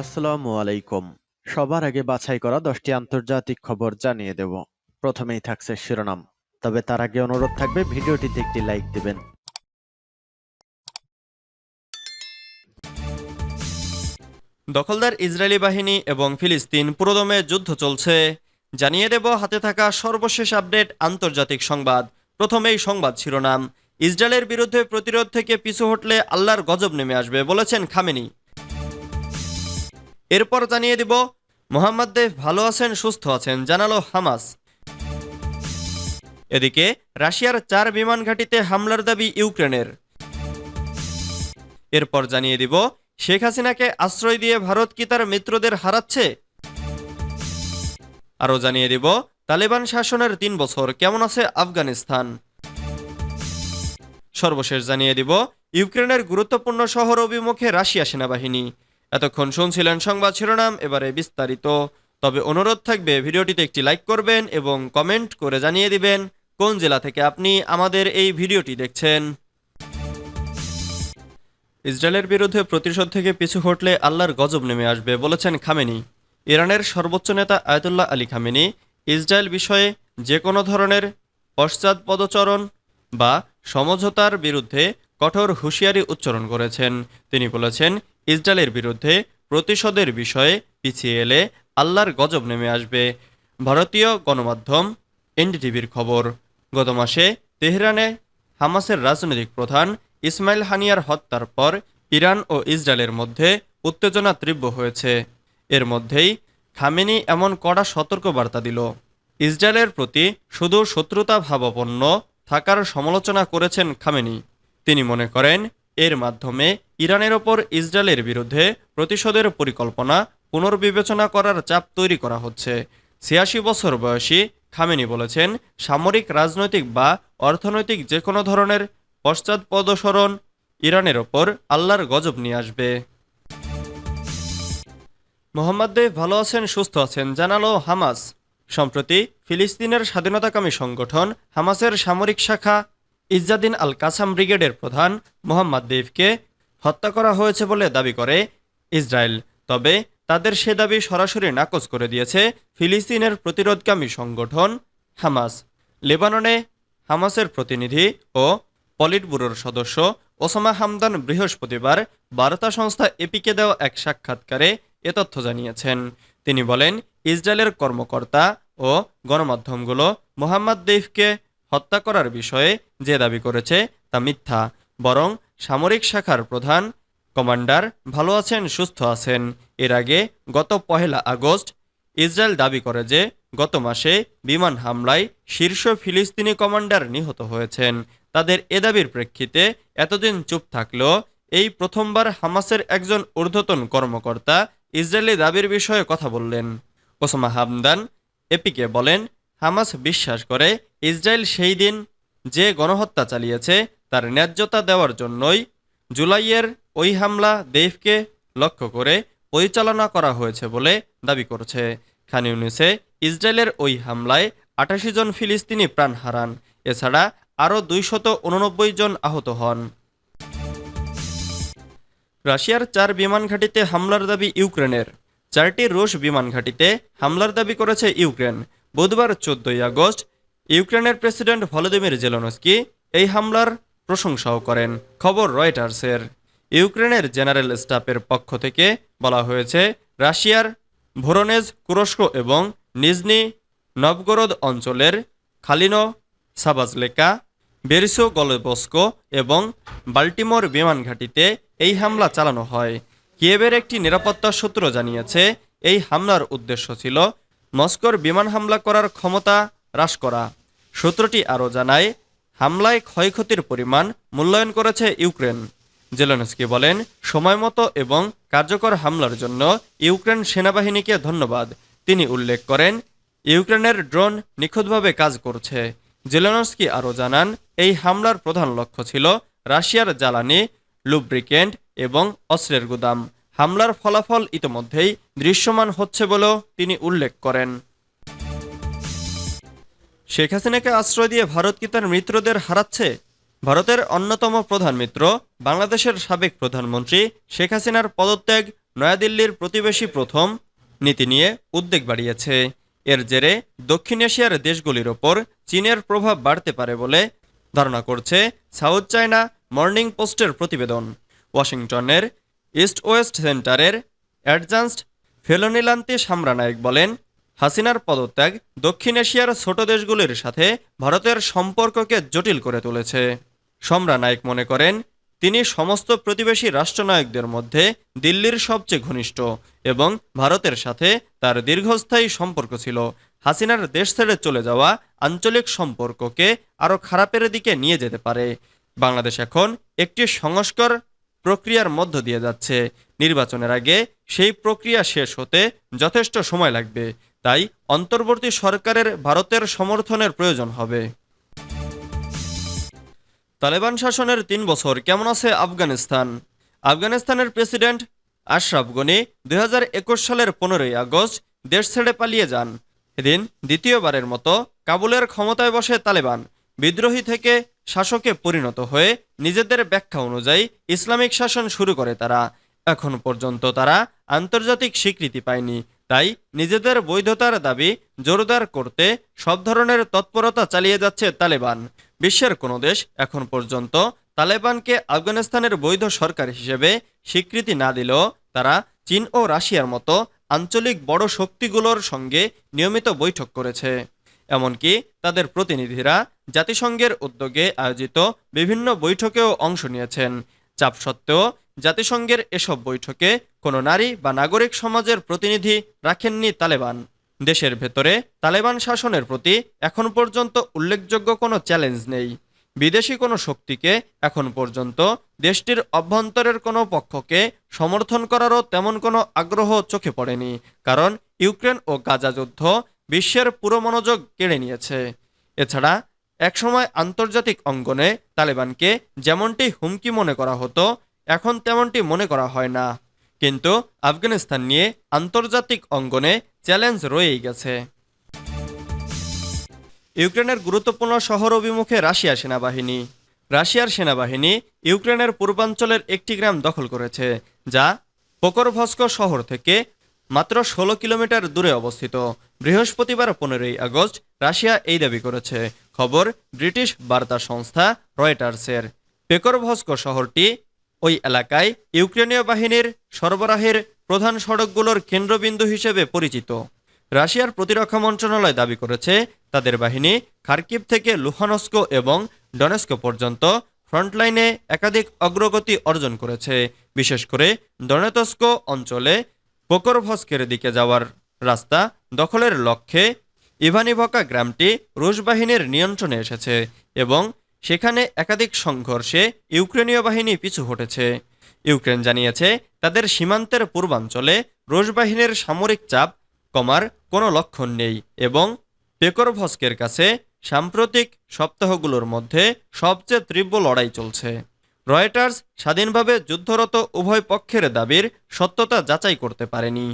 আসসালামু আলাইকুম। সবার আগে বাছাই করা দশটি আন্তর্জাতিক খবর জানিয়ে দেব। প্রথমেই থাকছে শিরোনাম। তবে তার আগে অনুরোধ থাকবে, ভিডিওটিতে একটি লাইক দিবেন। দখলদার ইসরায়েলি বাহিনী এবং ফিলিস্তিন পুরোদমে যুদ্ধ চলছে। জানিয়ে দেব, হাতে থাকা সর্বশেষ আপডেট, আন্তর্জাতিক সংবাদ। প্রথমেই সংবাদ শিরোনাম। ইসরায়েলের বিরুদ্ধে প্রতিরোধ থেকে পিছু হটলে আল্লাহর গজব নেমে আসবে বলেছেন খামেনি। এরপর জানিয়ে দিব, মোহাম্মদ দেব ভালো আছেন, সুস্থ আছেন, জানালো হামাস। এদিকে, রাশিয়ার চার বিমান ঘাঁটিতে হামলার দাবি ইউক্রেনের। এরপর জানিয়ে দিব, শেখ হাসিনাকে আশ্রয় দিয়ে ভারত কি তার মিত্রদের হারাচ্ছে? আরও জানিয়ে দিব, তালেবান শাসনের তিন বছর, কেমন আছে আফগানিস্তান? সর্বশেষ জানিয়ে দিব, ইউক্রেনের গুরুত্বপূর্ণ শহর অভিমুখে রাশিয়া সেনাবাহিনী। এতক্ষণ শুনছিলেন সংবাদ শিরোনাম, এবারে বিস্তারিত। তবে অনুরোধ থাকবে, ভিডিওটিতে একটি লাইক করবেন এবং কমেন্ট করে জানিয়ে দিবেন কোন জেলা থেকে আপনি আমাদের এই ভিডিওটি দেখছেন। ইসরায়েলের বিরুদ্ধে প্রতিশোধ থেকে পিছু হটলে আল্লাহর গজব নেমে আসবে বলেছেন খামেনি। ইরানের সর্বোচ্চ নেতা আয়তুল্লাহ আলী খামেনি ইসরায়েল বিষয়ে যে কোনো ধরনের পশ্চাৎপদচরণ বা সমঝোতার বিরুদ্ধে কঠোর হুঁশিয়ারি উচ্চারণ করেছেন। তিনি বলেছেন ইসরায়েলের বিরুদ্ধে প্রতিশোধের বিষয়ে পিছিয়ে এলে আল্লাহর গজব নেমে আসবে। ভারতীয় গণমাধ্যম এনডিটিভির খবর। গত মাসে তেহরানে হামাসের রাজনৈতিক প্রধান ইসমাইল হানিয়ার হত্যার পর ইরান ও ইসরায়েলের মধ্যে উত্তেজনা তীব্র হয়েছে। এর মধ্যেই খামেনি এমন কড়া সতর্কবার্তা দিল। ইসরায়েলের প্রতি শুধু শত্রুতা ভাবাপন্ন থাকার সমালোচনা করেছেন খামেনি। তিনি মনে করেন এর মাধ্যমে ইরানের ওপর ইসরায়েলের বিরুদ্ধে প্রতিশোধের পরিকল্পনা পুনর্বিবেচনা করার চাপ তৈরি করা হচ্ছে। ছিয়াশি বছর বয়সী খামেনি বলেছেন, সামরিক, রাজনৈতিক বা অর্থনৈতিক যে কোনো ধরনের পশ্চাৎপদসরণ ইরানের ওপর আল্লাহর গজব নিয়ে আসবে। মোহাম্মদ দেব ভালো আছেন, সুস্থ আছেন, জানালো হামাস। সম্প্রতি ফিলিস্তিনের স্বাধীনতাকামী সংগঠন হামাসের সামরিক শাখা ইজ্জাদিন আল কাসাম ব্রিগেডের প্রধান মোহাম্মদ দেবকে হত্যা করা হয়েছে বলে দাবি করে ইসরায়েল। তবে তাদের সে দাবি সরাসরি নাকচ করে দিয়েছে ফিলিস্তিনের প্রতিরোধকামী সংগঠন হামাস। লেবাননে হামাসের প্রতিনিধি ও পলিট ব্যুরোর সদস্য ওসামা হামদান বৃহস্পতিবার বার্তা সংস্থা এপিকে দেওয়া এক সাক্ষাৎকারে এ তথ্য জানিয়েছেন। তিনি বলেন, ইসরায়েলের কর্মকর্তা ও গণমাধ্যমগুলো মোহাম্মদ দেইফকে হত্যা করার বিষয়ে যে দাবি করেছে তা মিথ্যা, বরং সামরিক শাখার প্রধান কমান্ডার ভালো আছেন, সুস্থ আছেন। এর আগে গত পহেলা আগস্ট ইসরায়েল দাবি করে যে গত মাসে বিমান হামলায় শীর্ষ ফিলিস্তিনি কমান্ডার নিহত হয়েছেন। তাদের এ দাবির প্রেক্ষিতে এতদিন চুপ থাকলেও এই প্রথমবার হামাসের একজন ঊর্ধ্বতন কর্মকর্তা ইসরায়েলি দাবির বিষয়ে কথা বললেন। ওসামা হামদান এপিকে বলেন হামাস বিশ্বাস করে, ইসরায়েল সেই দিন যে গণহত্যা চালিয়েছে, তার ন্যায্যতা দেওয়ার জন্যই জুলাইয়ের ওই হামলা দেইফকে লক্ষ্য করে পরিচালনা করা হয়েছে বলে দাবি করছে। খান ইউনিসে ইসরায়েলের ওই হামলায় আটাশি জন ফিলিস্তিনি প্রাণ হারান, এছাড়া আরও দুইশত উননব্বই জন আহত হন। রাশিয়ার চার বিমান ঘাঁটিতে হামলার দাবি ইউক্রেনের। চারটি রুশ বিমান ঘাঁটিতে হামলার দাবি করেছে ইউক্রেন। বুধবার চোদ্দই আগস্ট ইউক্রেনের প্রেসিডেন্ট ভলোদিমির জেলনস্কি এই হামলার প্রশংসাও করেন, খবর রয়টার্সের। ইউক্রেনের জেনারেল স্টাফের পক্ষ থেকে বলা হয়েছে, রাশিয়ার ভোরনেজ, কুরস্ক এবং নিজনি নবগরদ অঞ্চলের খালিনো সাবাজলেকা, বেরিসো গলেবস্কো এবং বাল্টিমোর বিমান ঘাঁটিতে এই হামলা চালানো হয়। কিয়েবের একটি নিরাপত্তা সূত্র জানিয়েছে, এই হামলার উদ্দেশ্য ছিল মস্কোর বিমান হামলা করার ক্ষমতা হ্রাস করা। সূত্রটি আরও জানায়, হামলায় ক্ষয়ক্ষতির পরিমাণ মূল্যায়ন করেছে ইউক্রেন। জেলেনস্কি বলেন সময়মতো এবং কার্যকর হামলার জন্য ইউক্রেন সেনাবাহিনীকে ধন্যবাদ। তিনি উল্লেখ করেন, ইউক্রেনের ড্রোন নিখুঁতভাবে কাজ করছে। জেলেনস্কি আরও জানান, এই হামলার প্রধান লক্ষ্য ছিল রাশিয়ার জ্বালানি, লুব্রিকেন্ট এবং অস্ত্রের গুদাম। হামলার ফলাফল ইতোমধ্যেই দৃশ্যমান হচ্ছে বলেও তিনি উল্লেখ করেন। শেখ হাসিনাকে আশ্রয় দিয়ে ভারত কি তার মিত্রদের হারাচ্ছে? ভারতের অন্যতম প্রধান মিত্র, বাংলাদেশের সাবেক প্রধানমন্ত্রী শেখ হাসিনার পদত্যাগ নয়াদিল্লির প্রতিবেশী প্রথম, নীতি নিয়ে উদ্বেগ বাড়িয়েছে। এর জেরে দক্ষিণ এশিয়ার দেশগুলির ওপর চীনের প্রভাব বাড়তে পারে বলে ধারণা করছে সাউথ চায়না মর্নিং পোস্টের প্রতিবেদন। ওয়াশিংটনের ইস্ট ওয়েস্ট সেন্টারের অ্যাডজান্সড ফেলোনিলান্তি সামরানায়ক বলেন, হাসিনার পদত্যাগ দক্ষিণ এশিয়ার ছোট দেশগুলির সাথে ভারতের সম্পর্ককে জটিল করে তুলেছে। সম্রা নায়ক মনে করেন, তিনি সমস্ত প্রতিবেশী রাষ্ট্রনায়কদের মধ্যে দিল্লির সবচেয়ে ঘনিষ্ঠ এবং ভারতের সাথে তার দীর্ঘস্থায়ী সম্পর্ক ছিল। হাসিনার দেশ ছেড়ে চলে যাওয়া আঞ্চলিক সম্পর্ককে আরও খারাপের দিকে নিয়ে যেতে পারে। বাংলাদেশ এখন একটি সংস্কার প্রক্রিয়ার মধ্য দিয়ে যাচ্ছে। নির্বাচনের আগে সেই প্রক্রিয়া শেষ হতে যথেষ্ট সময় লাগবে। তাই অন্তর্বর্তী সরকারের ভারতের সমর্থনের প্রয়োজন হবে। তালেবান শাসনের তিন বছর কেমন আছে আফগানিস্তান? আফগানিস্তানের প্রেসিডেন্ট আশরাফ গনি দুই হাজার একুশ সালের পনেরোই আগস্ট দেশ ছেড়ে পালিয়ে যান। এদিন দ্বিতীয়বারের মতো কাবুলের ক্ষমতায় বসে তালেবান। বিদ্রোহী থেকে শাসকে পরিণত হয়ে নিজেদের ব্যাখ্যা অনুযায়ী ইসলামিক শাসন শুরু করে তারা। এখন পর্যন্ত তারা আন্তর্জাতিক স্বীকৃতি পায়নি, তাই নিজেদের বৈধতার দাবি জোরদার করতে সব ধরনের তৎপরতা চালিয়ে যাচ্ছে তালেবান। বিশ্বের কোনো দেশ এখন পর্যন্ত তালেবানকে আফগানিস্তানের বৈধ সরকার হিসেবে স্বীকৃতি না দিলেও তারা চীন ও রাশিয়ার মতো আঞ্চলিক বড় শক্তিগুলোর সঙ্গে নিয়মিত বৈঠক করেছে। এমনকি তাদের প্রতিনিধিরা জাতিসংঘের উদ্যোগে আয়োজিত বিভিন্ন বৈঠকেও অংশ নিয়েছেন। চাপ সত্ত্বেও জাতিসংঘের এসব বৈঠকে কোনো নারী বা নাগরিক সমাজের প্রতিনিধি রাখেননি তালেবান। দেশের ভেতরে তালেবান শাসনের প্রতি এখন পর্যন্ত উল্লেখযোগ্য কোনো চ্যালেঞ্জ নেই। বিদেশি কোনো শক্তিকে এখন পর্যন্ত দেশটির অভ্যন্তরের কোনো পক্ষকে সমর্থন করারও তেমন কোনো আগ্রহ চোখে পড়েনি, কারণ ইউক্রেন ও গাজা যুদ্ধ বিশ্বের পুরো মনোযোগ কেড়ে নিয়েছে। এছাড়া, একসময় আন্তর্জাতিক অঙ্গনে তালেবানকে যেমনটি হুমকি মনে করা হতো, এখন তেমনটি মনে করা হয় না। কিন্তু আফগানিস্তান নিয়ে আন্তর্জাতিক অঙ্গনে চ্যালেঞ্জ রয়েই গেছে। ইউক্রেনের গুরুত্বপূর্ণ শহর অভিমুখে রাশিয়া সেনাবাহিনী। রাশিয়ার সেনাবাহিনী ইউক্রেনের পূর্বাঞ্চলের একটি গ্রাম দখল করেছে, যা পোকরভস্ক শহর থেকে মাত্র ষোলো কিলোমিটার দূরে অবস্থিত। বৃহস্পতিবার পনেরোই আগস্ট রাশিয়া এই দাবি করেছে। খবর, ব্রিটিশ বার্তা সংস্থা রয়টার্সের। পেকরভস্ক শহরটি ওই এলাকায় ইউক্রেনীয় বাহিনীর সরবরাহের প্রধান সড়কগুলোর কেন্দ্রবিন্দু হিসেবে পরিচিত। রাশিয়ার প্রতিরক্ষা মন্ত্রণালয় দাবি করেছে, তাদের বাহিনী খার্কিভ থেকে লুহানস্ক এবং ডনেস্ক পর্যন্ত ফ্রন্টলাইনে একাধিক অগ্রগতি অর্জন করেছে। বিশেষ করে দনেতস্ক অঞ্চলে পোকরভস্কের দিকে যাওয়ার রাস্তা দখলের লক্ষ্যে ইভানিভকা গ্রামটি রুশ বাহিনীর নিয়ন্ত্রণে এসেছে এবং সেখানে একাধিক সংঘর্ষে ইউক্রেনীয় বাহিনী পিছু হটেছে। ইউক্রেন জানিয়েছে, তাদের সীমান্তের পূর্বাঞ্চলে রুশ বাহিনীর সামরিক চাপ কমার কোনো লক্ষণ নেই এবং পেকরভস্কের কাছে সাম্প্রতিক সপ্তাহগুলোর মধ্যে সবচেয়ে তীব্র লড়াই চলছে। রয়টার্স স্বাধীনভাবে যুদ্ধরত উভয় পক্ষের দাবির সত্যতা যাচাই করতে পারেনি।